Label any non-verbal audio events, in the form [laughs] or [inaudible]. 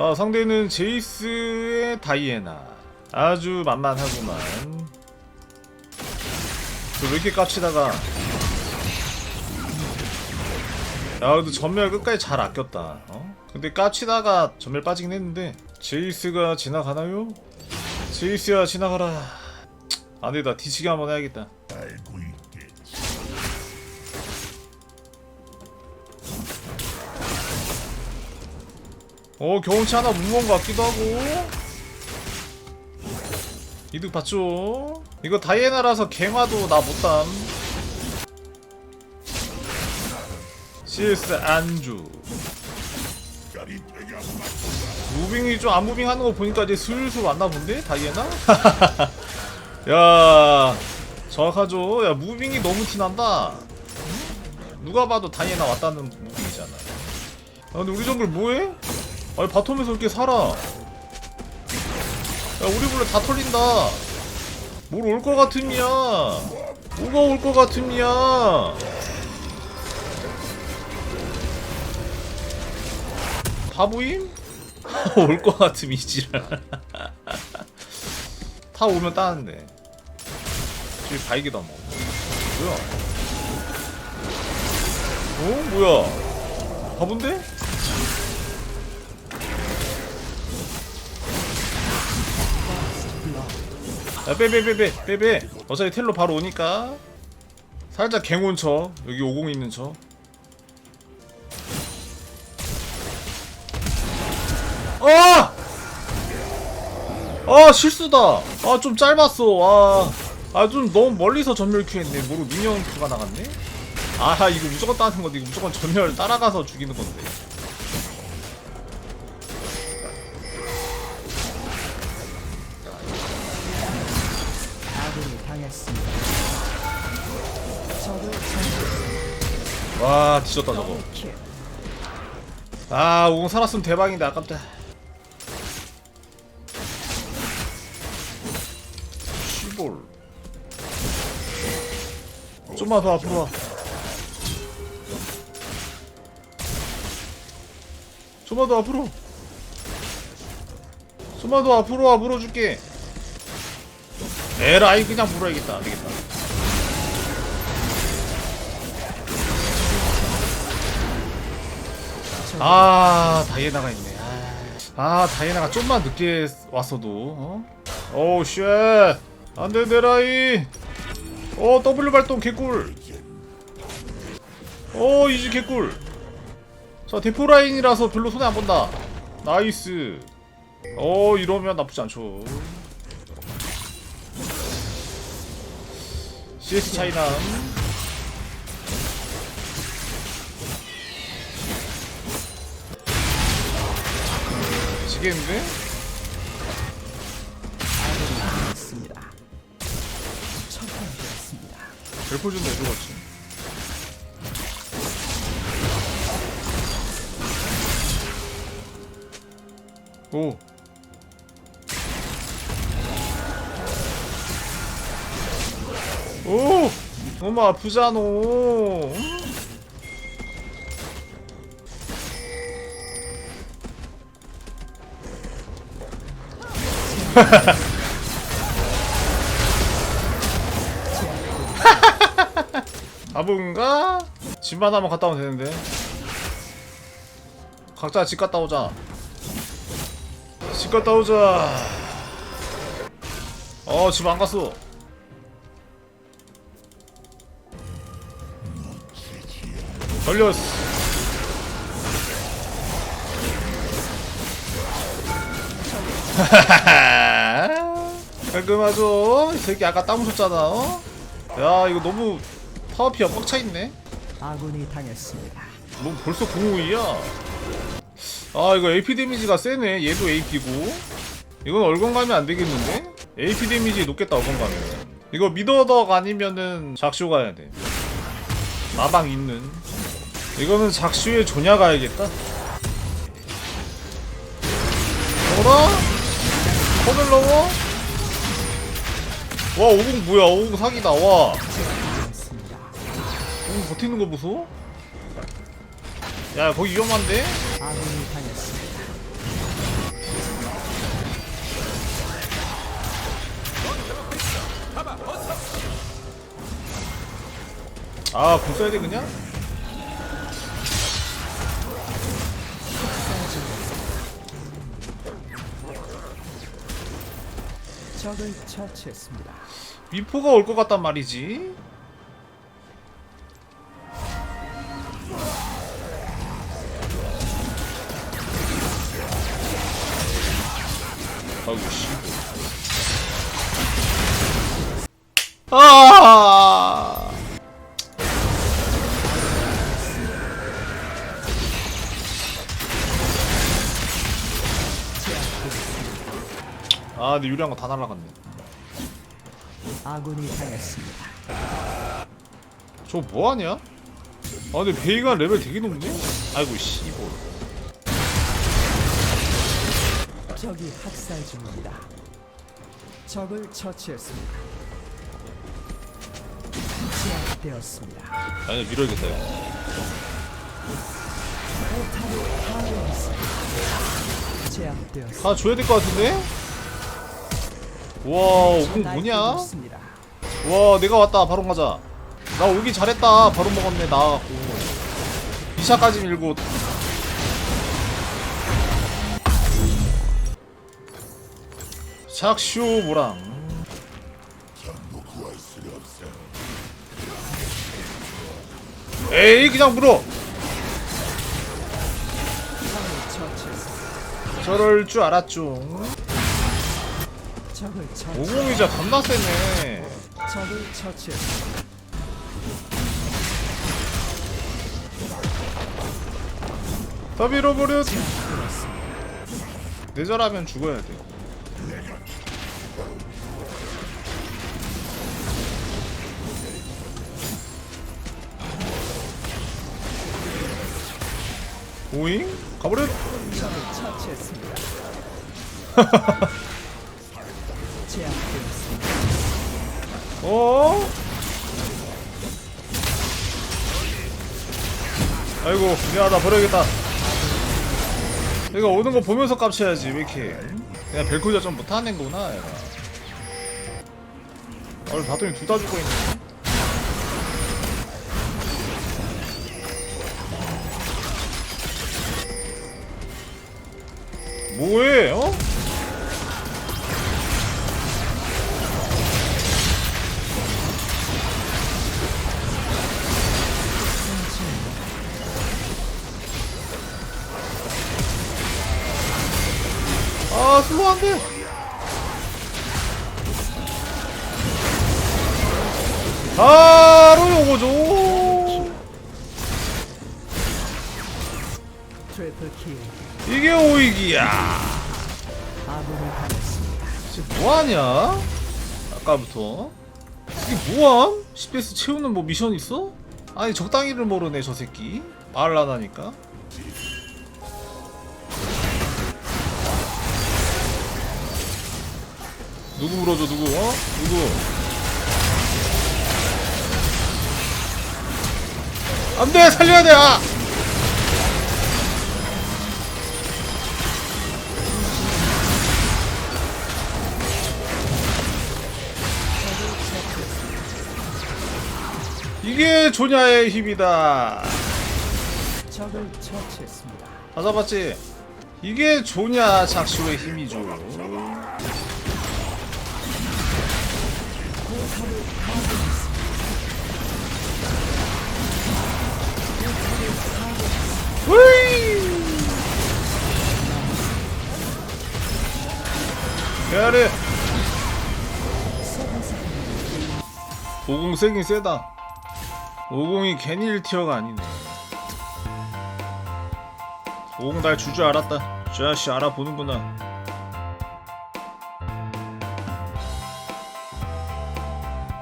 자 상대는 제이스의 다이애나. 아주 만만하구만. 저왜 이렇게 깝치다가. 야 그래도 전멸 끝까지 잘 아꼈다. 어? 근데 깝치다가 전멸 빠지긴 했는데 제이스가 지나가나요? 제이스야 지나가라. 안되다 뒤치기 한번 해야겠다 어 경험치 하나 것 같기도 하고. 이득 봤죠? 이거 다이애나라서 갱화도 나 못담 CS 안주. 무빙이 좀 안 무빙하는 거 보니까 이제 슬슬 왔나 본데? 다이애나? [laughs] 야 정확하죠? 야 무빙이 너무 티난다. 응? 누가 봐도 다이애나 왔다는 무빙이잖아. 아 근데 우리 정글 뭐해? 아니 바텀에서 이렇게 살아. 야 우리 불러 다 털린다. 뭘 올 것 같음이야 뭐가 올 것 같음이야 바보임? [laughs] 올 것 같음 이지랄. 다 [laughs] 오면 따는데. 저기 바이기다 뭐. 뭐야? 어? 뭐야? 바본데? 빼빼빼빼 빼빼. 어차피 텔로 바로 오니까. 살짝 갱온 쳐. 여기 50 있는 쳐. 아! 아 실수다. 아 좀 짧았어. 아좀 너무 멀리서 전멸 큐했네. 모르 미니언 큐가 나갔네? 아 이거 무조건 따는 건데 이거 무조건 전멸 따라가서 죽이는 건데 적을 와 뒤졌다 저거. 킬. 아 오공 살았으면 대박인데 아깝다. 시볼 좀만 더 앞으로 와. 좀만 더 앞으로. 좀만 더 앞으로 와 물어줄게 에라이 그냥 물어야겠다. 안되겠다. 아 다이애나가 있네. 아, 아 다이애나가 좀만 늦게 왔어도 어? 오우 쉣. 안돼 내라이 어 W 발동 개꿀. 어 이즈 개꿀. 자 대포 라인이라서 별로 손해 안 본다. 나이스. 어 이러면 나쁘지 않죠 CS 차이남 지겠는데? 당했습니다. 처단되었습니다. 별표 좀 내줘봤지 오 오! 너무 아프잖아. [laughs] 가본가? 집만 한번 갔다 오면 되는데. 각자 집 갔다 오자. 집 갔다 오자. 어집 안 갔어 걸렸어 [laughs] 깔끔하죠? 이 새끼 아까 땀 묻었잖아 어? 야 이거 너무 파워피가 꽉 차있네 아군이 당했습니다. 뭐 벌써 052야 아 이거 AP 데미지가 세네 얘도 AP고 이건 얼건 가면 안 되겠는데? AP 데미지 높겠다 얼건 가면 이거 미더덕 아니면은 작쇼 가야 돼 마방 있는 이거는 작슈의 조냐 가야겠다 뭐라? 코넬 넘어? 와 오공 뭐야 오공 사기다 와 오공 버티는 거 무서워? 야 거기 위험한데? 아, 궁 써야 돼, 그냥? 적을 처치했습니다. 미포가 올 것 같단 말이지. 아이고 씨. 아! 아, 근데 유리한 거 다 날라갔네. 아군이 당했습니다. 저 뭐하냐? 아 근데 베이가 레벨 되게 높네? 아이고 씨발 적이 학살 중입니다. 적을 처치했습니다. 제압되었습니다. 아니 밀어야겠다 이거. 제압되었습니다. 다 줘야 될 것 같은데? 와 오공 뭐냐? 와 내가 왔다. 바로 가자. 나 오기 잘했다. 바로 먹었네 나가고 이샤까지 밀고 샥쇼 모랑. 에이 그냥 물어. 저럴 줄 알았죠. 오공이자 겁나 세네 적을 처치했습니다. 더 밀어버려 내절하면 죽어야 돼 오잉? 가버려 적을. 제압되었습니다. [laughs] 어? 아이고 미안하다. 버려야겠다. 얘가 오는 거 보면서 깝쳐야지 왜 이렇게 그냥 벨코자 좀 못하는 거구나 얘가. 아 봤더니 둘다 죽고 있네. 뭐해 어? 아 슬로우 안돼 바로 요거죠. 이게 오이기야. 지금 뭐하냐 아까부터 이게 뭐함? CPS 채우는 뭐 미션 있어? 아니 적당히를 모르네 저 새끼 말라다니까 누구 물어줘 누구 어? 누구 안돼 살려야 돼 아! 이게 조냐의 힘이다 적을 처치했습니다. 다 잡았지? 이게 조냐 작쇼의 힘이죠 야래 오공 세긴 세다. 오공이 괜히 1티어가 아니네. 오공 날 주줄 알았다. 저 아씨 알아보는구나